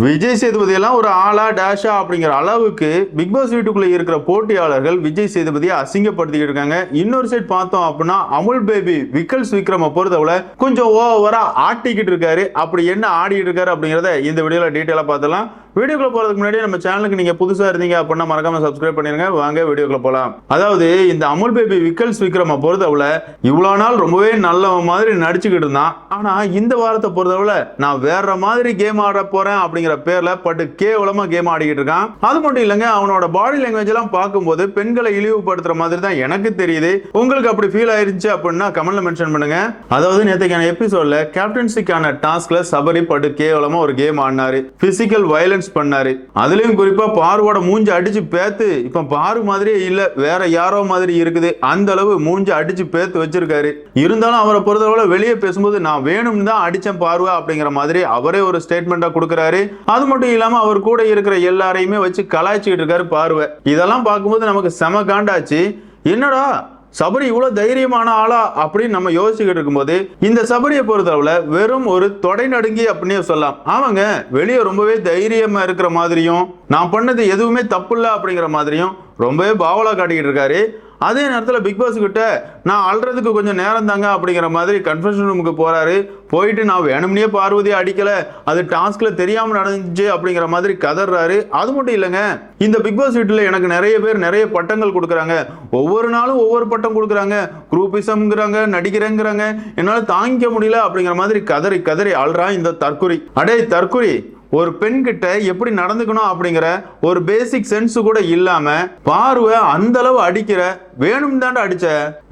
விஜய் சேதுபதி எல்லாம் ஒரு ஆளா டேஷா அப்படிங்கிற அளவுக்கு பிக் பாஸ் வீட்டுக்குள்ள இருக்கிற போட்டியாளர்கள் விஜய் சேதுபதியை அசிங்கப்படுத்திக்கிட்டு இருக்காங்க. இன்னொரு சைட் பார்த்தோம் அப்படின்னா அமுல் பேபி விக்கல்ஸ் விக்ரம பொறுத்தவரை கொஞ்சம் ஓவரா ஆட்டிக்கிட்டு இருக்காரு. அப்படி என்ன ஆடிக்கிட்டு இருக்காரு அப்படிங்கறத இந்த வீடியோல டீட்டெயிலா பார்த்தலாம் வீடியோக்குள்ள போறதுக்கு முன்னாடி நம்ம சேனலுக்கு நீங்க புதுசா இருந்தீங்க அப்படின்னா மறக்காம சப்ஸ்கிரைப் பண்ணிருங்க. வாங்க வீடியோக்குள்ள போலாம். அதாவது இந்த அமுல் பேபி விக்கல்ஸ் விக்ரம பொறுத்தவரை இவ்வளவு நாள் ரொம்பவே நல்ல மாதிரி நடிச்சுக்கிட்டு இருந்தான். ஆனா இந்த வாரத்தை பொறுத்தவரை நான் வேற மாதிரி கேம் ஆட போறேன் அப்படிங்கிற பேர்ல பட்டு கேவலமா கேம் ஆடிக்கிட்டு இருக்கான். அது மட்டும் இல்லைங்க அவனோட பாடி லாங்குவேஜ் எல்லாம் பார்க்கும்போது பெண்களை இழிவுபடுத்துற மாதிரி தான் எனக்கு தெரியுது. உங்களுக்கு அப்படி ஃபீல் ஆயிருச்சு அப்படின்னா கமெண்ட்ல மென்ஷன் பண்ணுங்க. அதாவது நேற்றுக்கான எபிசோட்ல கேப்டன்சிக்கான டாஸ்க்ல சபரி பட்டு கேவலமா ஒரு கேம் ஆடினாரு. பிசிக்கல் வயலன்ஸ் பண்ணாரு. அதுலயும் குறிப்பா பார்வோட மூஞ்சி அடிச்சு பேத்து இப்ப பாரு மாதிரியே இல்ல வேற யாரோ மாதிரி இருக்குது. அந்த அளவு மூஞ்சி அடிச்சு பேத்து வச்சிருக்காரு. இருந்தாலும் அவரை பொறுத்தளவுல வெளியே பேசும்போது நான் வேணும்னு தான் அடிச்சேன் பார்வா அப்படிங்கிற மாதிரி அவரே ஒரு ஸ்டேட்மெண்டா கொடுக்குறாரு. அது மட்டும் இல்லாம அவர் கூட இருக்கிற எல்லாரையுமே வச்சு கலாய்ச்சிக்கிட்டு இருக்காரு பார்வை. இதெல்லாம் பார்க்கும்போது நமக்கு செம காண்டாச்சு. என்னடா சபரி இவ்வளோ தைரியமான ஆளா அப்படின்னு நம்ம யோசிச்சுக்கிட்டு இருக்கும்போது இந்த சபரியை பொறுத்தளவில் வெறும் ஒரு தொடை நடுங்கி அப்படின்னே சொல்லலாம். ஆமாங்க வெளியே ரொம்பவே தைரியமாக இருக்கிற மாதிரியும் நான் பண்ணது எதுவுமே தப்பு இல்லை அப்படிங்கிற மாதிரியும் ரொம்பவே பாவலாக காட்டிக்கிட்டு இருக்காரு. அதே நேரத்தில் பிக் பாஸ் கிட்ட நான் அழுறதுக்கு கொஞ்சம் நேரம் தாங்க அப்படிங்கிற மாதிரி கன்ஃபெஷன் ரூமுக்கு போகிறாரு போயிட்டு நான் வேணும்னே பார்வதியை அடிக்கலை அது டாஸ்கில் தெரியாமல் நடந்துச்சு அப்படிங்கிற மாதிரி கதறாரு அது மட்டும் இல்லைங்க இந்த பிக் பாஸ் வீட்டில் எனக்கு நிறைய பேர் நிறைய பட்டங்கள் கொடுக்குறாங்க. ஒவ்வொரு நாளும் ஒவ்வொரு பட்டம் கொடுக்குறாங்க. குரூப்பிசம்ங்கிறாங்க நடிக்கிறேங்கிறாங்க. என்னால் தாங்கிக்க முடியல அப்படிங்கிற மாதிரி கதறி கதறி அல்றான் இந்த தற்குறி. அடே தற்குறி ஒரு பெண்கிட்ட எப்படி நடந்துக்கணும் அப்படிங்கிற ஒரு பேசிக் சென்ஸு கூட இல்லாமல் பார்வை அந்த அளவு அடிக்கிற வேணும் தாண்டா அடிச்ச.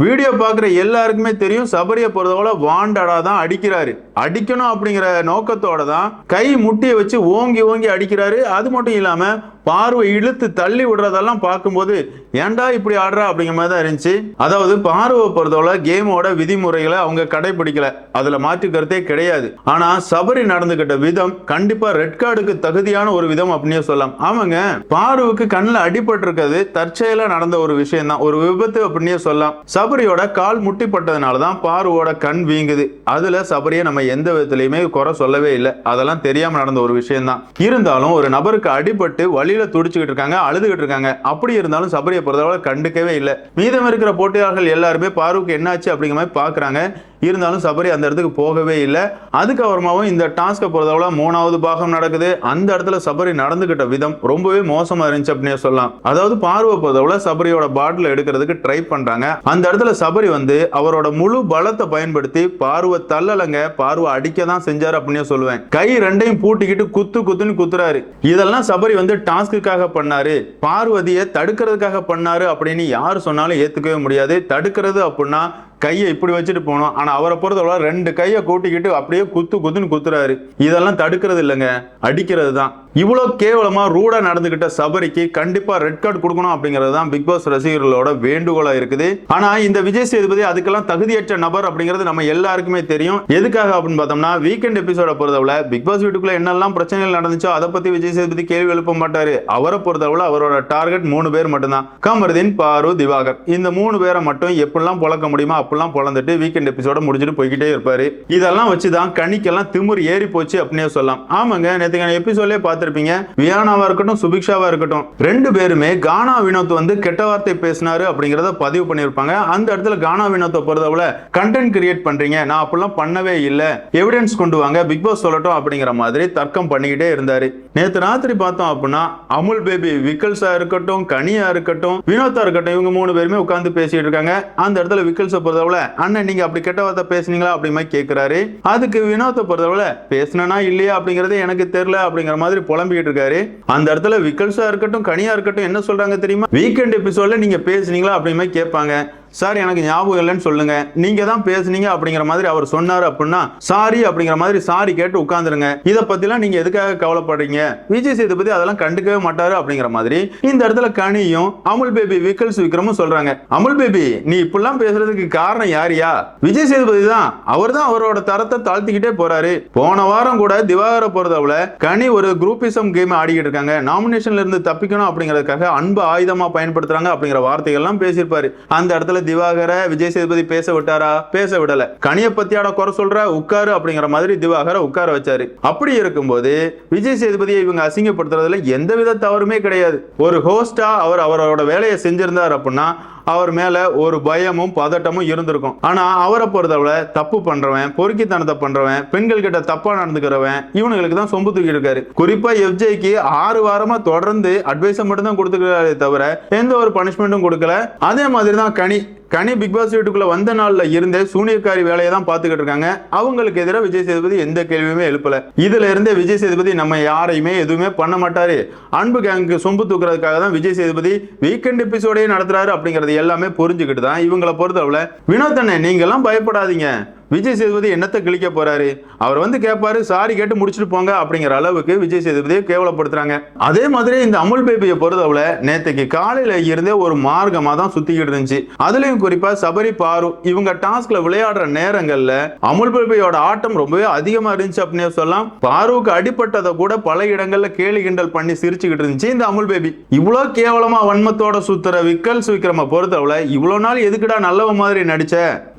வீடியோ பார்க்குற எல்லாருக்குமே தெரியும் சபரியை பொறுத்தவரை வாண்டடா தான் அடிக்கிறாரு. அடிக்கணும் அப்படிங்கிற நோக்கத்தோட தான் கை முட்டியை வச்சு ஓங்கி ஓங்கி அடிக்கிறாரு. அது மட்டும் இல்லாம பார்வை இழுத்து தள்ளி விடுறதெல்லாம் பார்க்கும்போது ஏன்டா இப்படி ஆடுறா? அப்படிங்கிற மாதிரி தான் இருந்துச்சு. அதாவது பார்வை பொறுத்தவரை கேமோட விதிமுறைகளை அவங்க கடைபிடிக்கல. அதுல மாற்று கருத்தே கிடையாது. ஆனா சபரி நடந்துகிட்ட விதம் கண்டிப்பா ரெட் கார்டுக்கு தகுதியான ஒரு விதம் அப்படின்னே சொல்லலாம். ஆமாங்க பார்வுக்கு கண்ணில் அடிபட்டு இருக்கிறது தற்செயலா நடந்த ஒரு விஷயம் தான் ஒரு விபத்து அப்படின்னே சொல்லலாம். சபரியோட கால் முட்டிப்பட்டதுனால தான் பார்வோட கண் வீங்குது. அதுல சபரியை நம்ம எந்த விதத்திலையுமே குறை சொல்லவே இல்லை. அதெல்லாம் தெரியாம நடந்த ஒரு விஷயம் தான் இருந்தாலும் ஒரு நபருக்கு அடிபட்டு வழியில துடிச்சுக்கிட்டு இருக்காங்க அழுதுகிட்டு இருக்காங்க. அப்படி இருந்தாலும் சபரியை பொறுத்தவரை கண்டுக்கவே இல்லை. மீதம் இருக்கிற போட்டியாளர்கள் எல்லாருமே பார்வுக்கு என்னாச்சு அப்படிங்கிற மாதிரி பாக்குறாங்க. இருந்தாலும் சபரி அந்த இடத்துக்கு போகவே இல்லை. அதுக்கப்புறமாவும் இந்த டாஸ்க்கை பொறுத்தவரை மூணாவது பாகம் நடக்குது. அந்த இடத்துல சபரி நடந்துகிட்ட விதம் ரொம்பவே மோசமா இருந்துச்சு அப்படின்னு சொல்லலாம். அதாவது பார்வை பொறுத்தவரை சபரியோட பாட்டில் எடுக்கிறதுக்கு ட்ரை பண்றாங்க. அந்த இடத்துல சபரி வந்து அவரோட முழு பலத்தை பயன்படுத்தி பார்வை தள்ளலங்க பார்வை அடிக்க தான் செஞ்சாரு அப்படின்னு சொல்லுவேன். கை ரெண்டையும் பூட்டிக்கிட்டு குத்து குத்துன்னு குத்துறாரு. இதெல்லாம் சபரி வந்து டாஸ்க்குக்காக பண்ணாரு. பார்வதியை தடுக்கிறதுக்காக பண்ணாரு அப்படின்னு யார் சொன்னாலும் ஏத்துக்கவே முடியாது. தடுக்கிறது அப்படின்னா கையை இப்படி வச்சுட்டு போனோம். ஆனால் அவரை பொறுத்தவரை ரெண்டு கையை கூட்டிக்கிட்டு அப்படியே குத்து குத்துன்னு குத்துறாரு. இதெல்லாம் தடுக்கிறது இல்லைங்க. அடிக்கிறது தான். இவ்வளோ கேவலமாக ரூடாக நடந்துக்கிட்ட சபரிக்கு கண்டிப்பாக ரெட் கார்டு கொடுக்கணும் அப்படிங்கிறது தான் பிக் பாஸ் ரசிகர்களோட வேண்டுகோளாக இருக்குது. ஆனால் இந்த விஜய் சேதுபதி அதுக்கெல்லாம் தகுதியற்ற நபர் அப்படிங்கிறது நம்ம எல்லாருக்குமே தெரியும். எதுக்காக அப்படின்னு பார்த்தோம்னா வீக்கெண்ட் எபிசோட பொறுத்தவரை பிக் பாஸ் வீட்டுக்குள்ள என்னெல்லாம் பிரச்சனைகள் நடந்துச்சோ அதை பற்றி விஜய் சேதுபதி கேள்வி எழுப்ப மாட்டார். அவரை பொறுத்தவரை அவரோட டார்கெட் மூணு பேர் மட்டும்தான். கமருதீன் பாரு திவாகர். இந்த மூணு பேரை மட்டும் எப்படிலாம் பொழக்க முடியுமோ அப்படிலாம் பொழந்துட்டு வீக்கெண்ட் எபிசோட முடிச்சுட்டு போய்கிட்டே இருப்பார். இதெல்லாம் வச்சு தான் கணிக்கெல்லாம் திமுர் ஏறி போச்சு அப்படின்னே சொல்லலாம். ஆமாங்க நேற்றுக்கான எபிசோட்லேயே பார்த்து பார்த்துருப்பீங்க. வியானாவா இருக்கட்டும் சுபிக்ஷாவா இருக்கட்டும் ரெண்டு பேருமே கானா வினோத் வந்து கெட்ட வார்த்தை பேசினாரு அப்படிங்கிறத பதிவு பண்ணியிருப்பாங்க. அந்த இடத்துல கானா வினோத்தை பொறுத்தவரை கண்டென்ட் கிரியேட் பண்றீங்க. நான் அப்படிலாம் பண்ணவே இல்லை. எவிடன்ஸ் கொண்டு வாங்க. பிக் பாஸ் சொல்லட்டும் அப்படிங்கிற மாதிரி தர்க்கம் பண்ணிக்கிட்டே இருந்தாரு. நேத்து ராத்திரி பார்த்தோம் அப்படின்னா அமுல் பேபி விக்கல்ஸா இருக்கட்டும் கனியா இருக்கட்டும் வினோத்தா இருக்கட்டும் இவங்க மூணு பேருமே உட்காந்து பேசிட்டு இருக்காங்க. அந்த இடத்துல விக்கல்ஸை பொறுத்தவரை அண்ணன் நீங்க அப்படி கெட்ட வார்த்தை பேசுனீங்களா? அப்படி மாதிரி கேட்கிறாரு அதுக்கு வினோத்தை பொறுத்தவரை பேசினா இல்லையா? அப்படிங்கறது எனக்கு தெரியல அப்படிங்கிற மாதிரி புலம்பிக்கிட்டு இருக்காரு. அந்த இடத்துல விக்கல்ஸா இருக்கட்டும் கனியா இருக்கட்டும் என்ன சொல்றாங்க தெரியுமா? வீக்கெண்ட் எபிசோட்ல நீங்க பேசுனீங்களா? அப்படின்னு கேட்பாங்க. சார் எனக்கு ஞாபகம் இல்லைன்னு சொல்லுங்க. நீங்க தான் பேசுனீங்க அப்படிங்கிற மாதிரி அவர் சொன்னார் அப்படின்னா சாரி அப்படிங்கிற மாதிரி சாரி கேட்டு உட்காந்துருங்க இதை பத்திலாம் நீங்க எதுக்காக கவலைப்படுறீங்க? விஜய் சேதுபதி அதெல்லாம் கண்டுக்கவே மாட்டாரு அப்படிங்கிற மாதிரி இந்த இடத்துல கனியும் அமுல் பேபி விக்கல்ஸ் விக்ரமும் சொல்றாங்க. அமுல் பேபி நீ இப்படிலாம் பேசுறதுக்கு காரணம் யாரியா? விஜய் சேதுபதி தான். அவர் தான் அவரோட தரத்தை தாழ்த்திக்கிட்டே போறாரு. போன வாரம் கூட திவாகர பொறுத்தவரை கனி ஒரு குரூப்பிசம் கேம் ஆடிக்கிட்டு இருக்காங்க. நாமினேஷன்ல இருந்து தப்பிக்கணும் அப்படிங்கிறதுக்காக அன்பு ஆயுதமா பயன்படுத்துறாங்க அப்படிங்கிற வார்த்தைகள்லாம் பேசியிருப்பாரு. அந்த இடத்துல எபிசோட்ல திவாகர விஜய் சேதுபதி பேச விட்டாரா? பேச விடல. கனிய பத்தியாட குறை சொல்ற உட்காரு அப்படிங்கிற மாதிரி திவாகர உட்கார வச்சாரு. அப்படி இருக்கும்போது விஜய் சேதுபதியை இவங்க அசிங்கப்படுத்துறதுல எந்தவித தவறுமே கிடையாது. ஒரு ஹோஸ்டா அவர் அவரோட வேலையை செஞ்சிருந்தார் அப்படின்னா அவர் மேல ஒரு பயமும் பதட்டமும் இருந்திருக்கும். ஆனா அவரை பொறுத்தவரை தப்பு பண்றவன் பொறுக்கித்தனத்தை பண்றவன் பெண்கள் கிட்ட தப்பா நடந்துக்கிறவன் இவனுங்களுக்கு தான் சொம்பு தூக்கி இருக்காரு. குறிப்பா எஃப்ஜேக்கு ஆறு வாரமா தொடர்ந்து அட்வைஸை மட்டும் தான் கொடுத்துக்கிறாரே தவிர எந்த ஒரு பனிஷ்மெண்ட்டும் கொடுக்கல. அதே மாதிரி தான் கனி. கனி பிக் பாஸ் வீட்டுக்குள்ள வந்த நாள்ல இருந்தே சூனியக்காரி வேலையை தான் பார்த்துக்கிட்டு இருக்காங்க. அவங்களுக்கு எதிராக விஜய் சேதுபதி எந்த கேள்வியுமே எழுப்பல. இதுல இருந்தே விஜய் சேதுபதி நம்ம யாரையுமே எதுவுமே பண்ண மாட்டாரு. அன்பு கேங்க்கு சொம்பு தூக்குறதுக்காக தான் விஜய் சேதுபதி வீக்கெண்ட் எபிசோடே நடத்துறாரு அப்படிங்கறது எல்லாமே புரிஞ்சுக்கிட்டு தான் இவங்களை பொறுத்தவரை. வினோத் அண்ணன் நீங்க எல்லாம் பயப்படாதீங்க. விஜய் சேதுபதி என்னத்தை கிழிக்க போறாரு? அவர் வந்து கேட்பாரு சாரி கேட்டு முடிச்சுட்டு போங்க அப்படிங்கிற அளவுக்கு விஜய் சேதுபதியை கேவலப்படுத்துறாங்க. அதே மாதிரி இந்த அமுல் பேபியை பொறுத்தவரை நேற்றுக்கு காலையில இருந்தே ஒரு மார்க்கமா தான் சுத்திக்கிட்டு இருந்துச்சு. அதுலயும் குறிப்பா சபரி பாரு இவங்க டாஸ்க்ல விளையாடுற நேரங்கள்ல அமுல் பேபியோட ஆட்டம் ரொம்பவே அதிகமா இருந்துச்சு அப்படின்னு சொல்லலாம். பாருவுக்கு அடிப்பட்டதை கூட பல இடங்கள்ல கேலி கிண்டல் பண்ணி சிரிச்சுக்கிட்டு இருந்துச்சு இந்த அமுல் பேபி. இவ்வளோ கேவலமா வன்மத்தோட சுத்துற விக்கல்ஸ் விக்ரம பொறுத்தவரை இவ்வளோ நாள் எதுக்குடா நல்லவ மாதிரி நடிச்ச?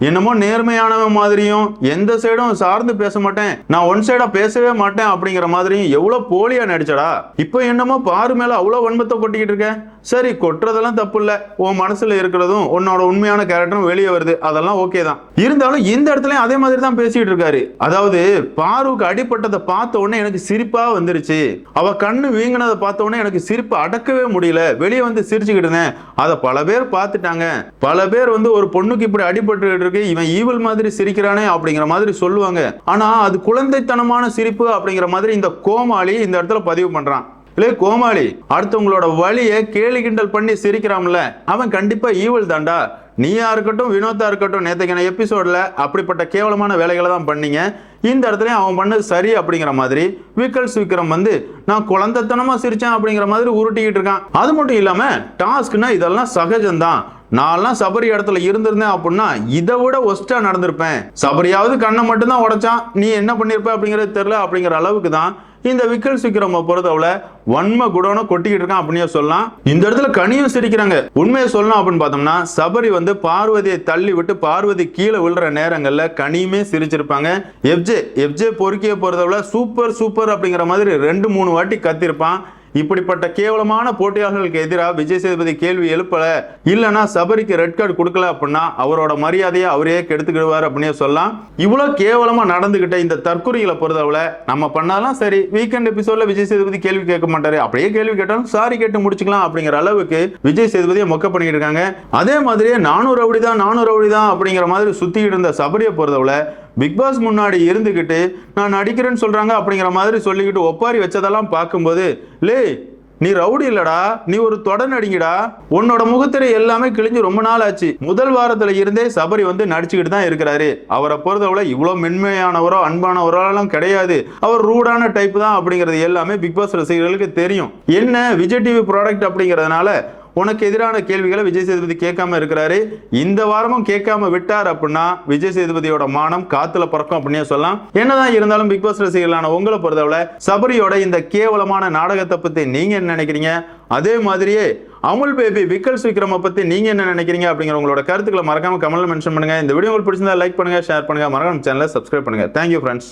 என்னமோ நேர்மையானவன் மாதிரியும் எந்த சைடும் சார்ந்து பேச மாட்டேன். நான் ஒன் சைடா பேசவே மாட்டேன் அப்படிங்கிற மாதிரியும் எவ்வளவு போலியா நடிச்சடா. இப்போ என்னமோ பாரு மேல அவ்வளவு வன்மத்தை கொட்டிக்கிட்டு இருக்க சரி கொட்டுறதெல்லாம் தப்பு இல்ல உன் மனசுல இருக்கிறதும் உன்னோட உண்மையான கேரக்டரும் வெளியே வருது. அதெல்லாம் ஓகே தான். இருந்தாலும் இந்த இடத்துல அதே மாதிரி தான் பேசிட்டு இருக்காரு. அதாவது பாருக்கு அடிப்பட்டதை பார்த்த உடனே எனக்கு சிரிப்பா வந்துருச்சு. அவ கண்ணு வீங்கினதை பார்த்த உடனே எனக்கு சிரிப்பு அடக்கவே முடியல. வெளியே வந்து சிரிச்சுக்கிட்டு இருந்தேன். அதை பல பேர் பார்த்துட்டாங்க. பல பேர் வந்து ஒரு பொண்ணுக்கு இப்படி அடிபட்டு இருக்கு. இவன் ஈவல் மாதிரி சிரிக்கிறான் அப்படிங்கிற மாதிரி சொல்லுவாங்க. ஆனா அது குழந்தைத்தனமான சிரிப்பு அப்படிங்கிற மாதிரி இந்த கோமாளி இந்த இடத்துல பதிவு பண்றான். இல்லை கோமாளி அடுத்தவங்களோட வழியை கேலி கிண்டல் பண்ணி சிரிக்கிறான்ல. அவன் கண்டிப்பா ஈவல் தான்டா. நீயா இருக்கட்டும் வினோத்தா இருக்கட்டும் நேற்றுக்கான எபிசோட்ல அப்படிப்பட்ட கேவலமான வேலைகளை தான் பண்ணீங்க. இந்த இடத்துல அவன் பண்ணது சரி அப்படிங்கிற மாதிரி விக்கல்ஸ் விக்ரம் வந்து நான் குழந்தைத்தனமா சிரிச்சேன் அப்படிங்கிற மாதிரி உருட்டிக்கிட்டு இருக்கான். அது மட்டும் இல்லாம டாஸ்க்னா இதெல்லாம் சகஜம்தான். நான்லாம் சபரி இடத்துல இருந்திருந்தேன் அப்படின்னா இதை விட ஒஸ்டா நடந்திருப்பேன். சபரியாவது கண்ணை மட்டும்தான் உடைச்சான். நீ என்ன பண்ணிருப்ப அப்படிங்கிறது தெரியல அப்படிங்கிற அளவுக்கு தான் இந்த விக்கல் சிக்கிரம பொறுத்தவரை வன்ம குடோனை கொட்டிக்கிட்டு இருக்கான் அப்படின்னே சொல்லலாம். இந்த இடத்துல கனியும் சிரிக்கிறாங்க. உண்மையை சொல்லணும் அப்படின்னு பார்த்தோம்னா சபரி வந்து பார்வதியை தள்ளி விட்டு பார்வதி கீழே விழுற நேரங்கள்ல கனியுமே சிரிச்சிருப்பாங்க. எஃப்ஜே எஃப்ஜே பொறுக்கிய பொறுத்தவரை சூப்பர் சூப்பர் அப்படிங்கிற மாதிரி ரெண்டு மூணு வாட்டி கத்திருப்பான். இப்படிப்பட்ட கேவலமான போட்டியாளர்களுக்கு எதிராக விஜய் சேதுபதி கேள்வி எழுப்பல இல்லனா சபரிக்கு ரெட் கார்டு கொடுக்கல அப்படின்னா அவரோட மரியாதையை அவரே கெடுத்துக்கிடுவார் அப்படின்னே சொல்லலாம். இவ்வளவு கேவலமா நடந்துகிட்ட இந்த தற்கொலைகளை பொறுத்தவரை நம்ம பண்ணாலும் சரி வீக்கெண்ட் எபிசோட்ல விஜய் சேதுபதி கேள்வி கேட்க மாட்டாரு. அப்படியே கேள்வி கேட்டாலும் சாரி கேட்டு முடிச்சுக்கலாம் அப்படிங்கிற அளவுக்கு விஜய் சேதுபதியை மொக்க பண்ணிட்டு இருக்காங்க. அதே மாதிரியே நானூறு ரவுடி தான் நானூறு ரவுடி தான் அப்படிங்கிற மாதிரி சுற்றிக்கிட்டு இருந்த சபரியை பொறுத்தவரை பிக் பாஸ் முன்னாடி இருந்துக்கிட்டு நான் நடிக்கிறேன்னு சொல்றாங்க அப்படிங்கிற மாதிரி சொல்லிக்கிட்டு ஒப்பாரி வச்சதெல்லாம் பார்க்கும்போது லே நீ ரவுடி இல்லடா நீ ஒரு தொட நடிங்கடா உன்னோட முகத்திரை எல்லாமே கிழிஞ்சு ரொம்ப நாள் ஆச்சு. முதல் வாரத்துல இருந்தே சபரி வந்து நடிச்சுக்கிட்டு தான் இருக்கிறாரு. அவரை பொறுத்தவரை இவ்வளவு மென்மையானவரோ அன்பானவரோ எல்லாம் கிடையாது. அவர் ரூடான டைப் தான் அப்படிங்கிறது எல்லாமே பிக் பாஸ் ரசிகர்களுக்கு தெரியும். என்ன விஜய் டிவி ப்ராடக்ட் அப்படிங்கிறதுனால உனக்கு எதிரான கேள்விகளை விஜய் சேதுபதி கேட்காம இருக்கிறாரு. இந்த வாரமும் கேட்காம விட்டார் அப்படின்னா விஜய் சேதுபதியோட மானம் காத்துல பறக்கும் அப்படின்னே சொல்லலாம். என்னதான் இருந்தாலும் பிக் பாஸ் ரசிகர்களான உங்களை பொறுத்தவரை சபரியோட இந்த கேவலமான நாடகத்தை பத்தி நீங்க என்ன நினைக்கிறீங்க? அதே மாதிரியே அமுல் பேபி விக்கல்ஸ் விக்ரம பத்தி நீங்க என்ன நினைக்கிறீங்க அப்படிங்கிற உங்களோட கருத்துக்களை மறக்காம கமெண்ட்ல மென்ஷன் பண்ணுங்க. இந்த வீடியோ உங்களுக்கு பிடிச்சிருந்தா லைக் பண்ணுங்க ஷேர் பண்ணுங்க. மறக்காம சேனலை சப்ஸ்கிரைப் பண்ணுங்க. Thank you friends